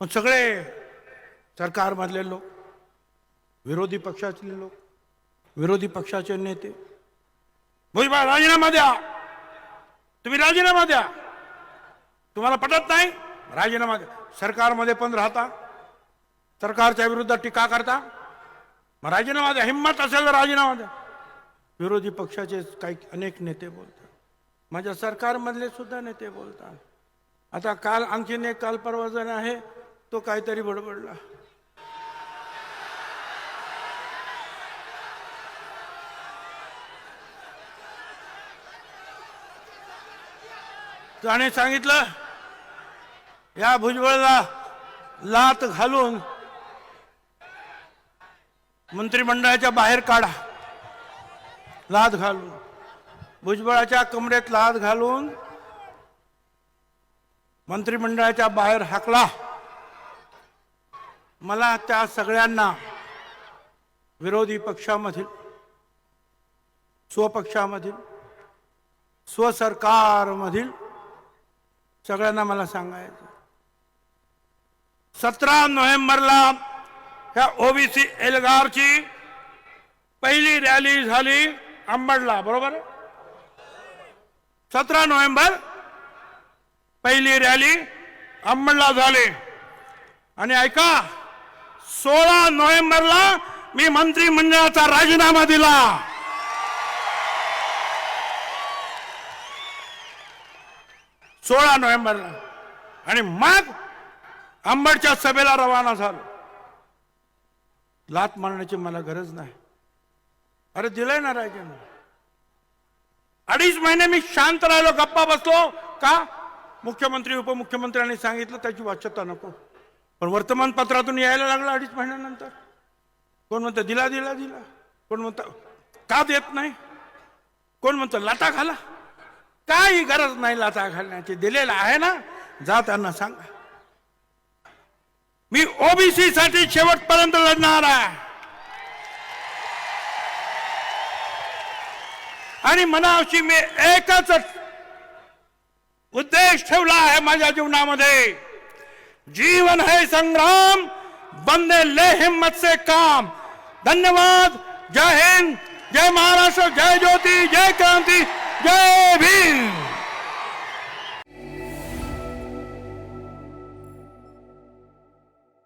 पण सगळे सरकारमधले लोक विरोधी पक्षातले लोक विरोधी पक्षाचे नेते. भुजबळ राजीनामा द्या. तुम्ही राजीनामा द्या. तुम्हाला पटत नाही? राजीनामा द्या. सरकारमध्ये पण राहता. सरकारच्या विरुद्ध टीका करता. मग राजीनामा द्या. हिंमत असेल तर राजीनामा द्या. विरोधी पक्षाचे काही अनेक नेते बोलतात. माझ्या सरकारमधले सुद्धा नेते बोलतात. आता काल आणखीन एक काल परवा जण आहे. तो काहीतरी बडबडला. त्याने सांगितलं या भुजबळला लात घालून मंत्रिमंडळाच्या बाहेर काढा. लात घालून. भुजबळाच्या कमरेत लात घालून मंत्रिमंडळाच्या बाहेर हाकला. मला त्या सगळ्यांना विरोधी पक्षामधील स्वपक्षामधील स्वसरकारमधील सगळ्यांना मला सांगायचं सतरा नोव्हेंबरला ह्या ओबीसी एल्गारची पहिली रॅली झाली अंबडला बरोबर सतरा नोव्हेंबर पहिली रॅली अंबडला झाली. आणि ऐका सोळा नोव्हेंबरला मी मंत्रिमंडळाचा राजीनामा दिला. सोळा नोव्हेंबरला आणि मग अंबडच्या सभेला रवाना झालो. लात मारण्याची मला गरज नाही. अरे दिलंय ना राजाने अडीच महिने मी शांत राहिलो गप्पा बसलो. का? मुख्यमंत्री उपमुख्यमंत्र्यांनी सांगितलं त्याची वाच्यता नको. पण वर्तमानपत्रातून यायला लागलं अडीच महिन्यानंतर. कोण म्हणतं दिला दिला दिला. कोण म्हणतं का देत नाही? कोण म्हणतं लाटा घाला. काही गरज नाही लाटा घालण्याची. दिलेला आहे ना जा त्यांना सांगा. मी ओबीसी साठी शेवटपर्यंत लढणार आहे. आणि मनावशी मी एकच उद्देश ठेवला आहे माझ्या जीवनामध्ये. जीवन है संग्राम बंदे ले हिम्मत से काम। धन्यवाद जय हिंद जय महाराष्ट्र जय ज्योति जय क्रांति जय भीम।